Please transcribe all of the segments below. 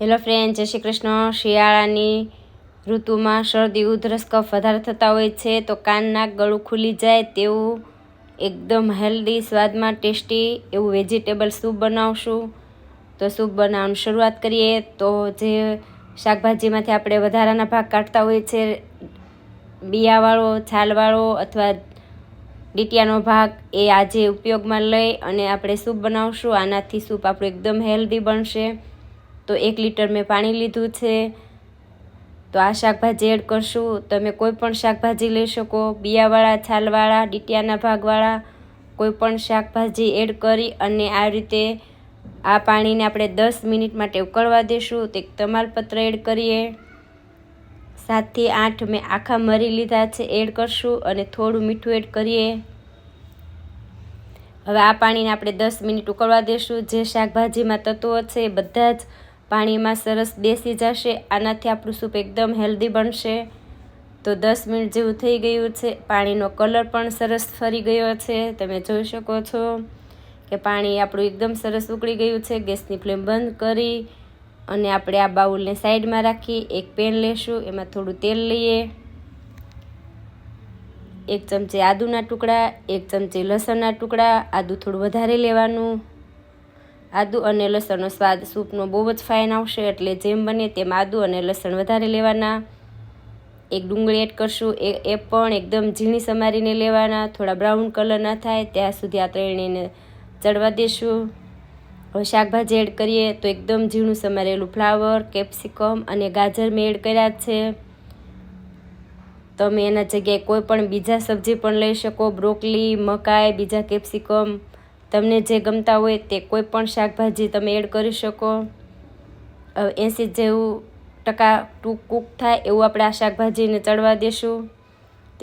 Hello friend, જય શ્રી કૃષ્ણ. શિયાળાની ઋતુમાં શરદી, ઉધરસ, કફ વધારે થતા હોય છે, તો કાન, નાક ગળું ખુલી જાય તેવું એકદમ હેલ્ધી સ્વાદમાં ટેસ્ટી એવું વેજીટેબલ સૂપ બનાવશું. તો સૂપ બનાવવાની શરૂઆત કરીએ. તો જે શાકભાજીમાંથી આપણે વધારાના ભાગ કાઢતા હોઈએ છે, બિયાવાળો, છાલવાળો અથવા ડીટિયાનો ભાગ, એ આજે ઉપયોગમાં લઈ અને આપણે સૂપ બનાવશું. આનાથી સૂપ આપણું એકદમ હેલ્ધી બનશે. તો એક લીટર મેં પાણી લીધું છે. તો આ શાકભાજી એડ કરશું. તમે કોઈ પણ શાકભાજી લઈ શકો. બિયાવાળા, છાલવાળા, ડીટિયાના ભાગવાળા, કોઈ પણ શાકભાજી એડ કરી અને આ રીતે આ પાણીને આપણે દસ મિનિટ માટે ઉકળવા દેશું. તો તમાલપત્ર એડ કરીએ. સાતથી આઠ મેં આખા મરી લીધા છે. એડ કરશું અને થોડું મીઠું એડ કરીએ. હવે આ પાણીને આપણે દસ મિનિટ ઉકળવા દેશું. જે શાકભાજીમાં તત્વો છે બધા જ પાણીમાં સરસ બેસી જશે, આનાથી આપણું સૂપ એકદમ હેલ્ધી બનશે. તો દસ મિનિટ જેવું થઈ ગયું છે. પાણીનો કલર પણ સરસ ફરી ગયો છે. તમે જોઈ શકો છો કે પાણી આપણું એકદમ સરસ ઉકળી ગયું છે. ગેસની ફ્લેમ બંધ કરી અને આપણે આ બાઉલને સાઈડમાં રાખી એક પેન લેશું. એમાં થોડું તેલ લઈએ. એક ચમચી આદુના ટુકડા, એક ચમચી લસણના ટુકડા, આદુ થોડું વધારે લેવાનું. આદુ અને લસણનો સ્વાદ સૂપનો બહુ જ ફાઇન આવશે, એટલે જેમ બને તેમ આદુ અને લસણ વધારે લેવાના. એક ડુંગળી એડ કરશું, એ એ પણ એકદમ ઝીણી સમારીને લેવાના, થોડા બ્રાઉન કલર ના થાય, ત્યાં સુધી આ ત્રણેયને ચડવા દેશું. હવે શાકભાજી એડ કરીએ, તો એકદમ ઝીણું સમારેલું ફ્લાવર કેપ્સિકમ અને ગાજર મેં એડ કર્યા છે. તમે એના જગ્યાએ કોઈ પણ બીજા સબ્જી પણ લઈ શકો બ્રોકલી મકાઈ, બીજા કેપ્સિકમ તમને જે ગમતા હોય તે કોઈ પણ શાકભાજી તમે એડ કરી શકો. એંસી જેવું ટકા ટૂંક કૂક થાય એવું આપણે આ શાકભાજીને ચડવા દેશું.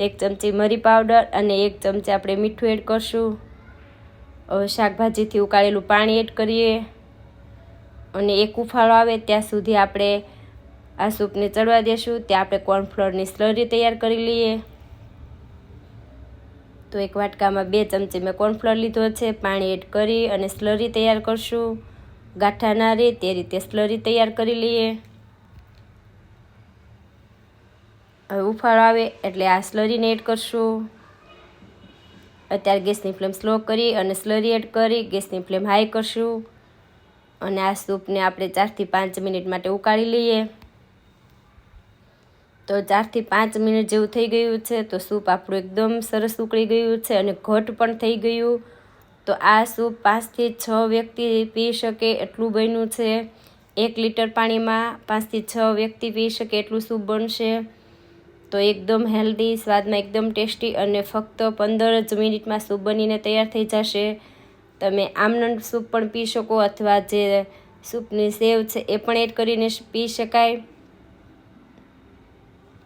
એક ચમચી મરી પાવડર અને એક ચમચી આપણે મીઠું એડ કરશું. શાકભાજીથી ઉકાળેલું પાણી એડ કરીએ. અને એક ઉફાળો આવે ત્યાં સુધી આપણે આ સૂપને ચડવા દેશું. ત્યાં આપણે કોર્નફ્લોરની સ્લરી તૈયાર કરી લઈએ. તો એક વાટકામાં બે ચમચી મેં કોર્નફ્લોર લીધો છે, પાણી એડ કરી અને સ્લરી તૈયાર કરશું. ગાંઠા ના રહે તે રીતે સ્લરી તૈયાર કરી લઈએ. હવે ઉફાળો આવે એટલે આ સ્લરીને એડ કરશું. અત્યારે ગેસની ફ્લેમ સ્લો કરી અને સ્લરી એડ કરી, ગેસની ફ્લેમ હાઈ કરશું. અને આ સૂપને આપણે ચારથી પાંચ મિનિટ માટે ઉકાળી લઈએ. તો ચારથી પાંચ મિનિટ જેવું થઈ ગયું છે, તો સૂપ આપણું એકદમ સરસ ઉકળી ગયું છે અને ઘટ પણ થઈ ગયું. તો આ સૂપ પાંચથી છ વ્યક્તિ પી શકે એટલું બન્યું છે. એક લીટર પાણીમાં પાંચથી છ વ્યક્તિ પી શકે એટલું સૂપ બનશે. તો એકદમ હેલ્ધી, સ્વાદમાં એકદમ ટેસ્ટી અને ફક્ત પંદર જ મિનિટમાં સૂપ બનીને તૈયાર થઈ જશે. તમે આમનંદ સૂપ પણ પી શકો અથવા જે સૂપની સેવ છે એ પણ એડ કરીને પી શકાય.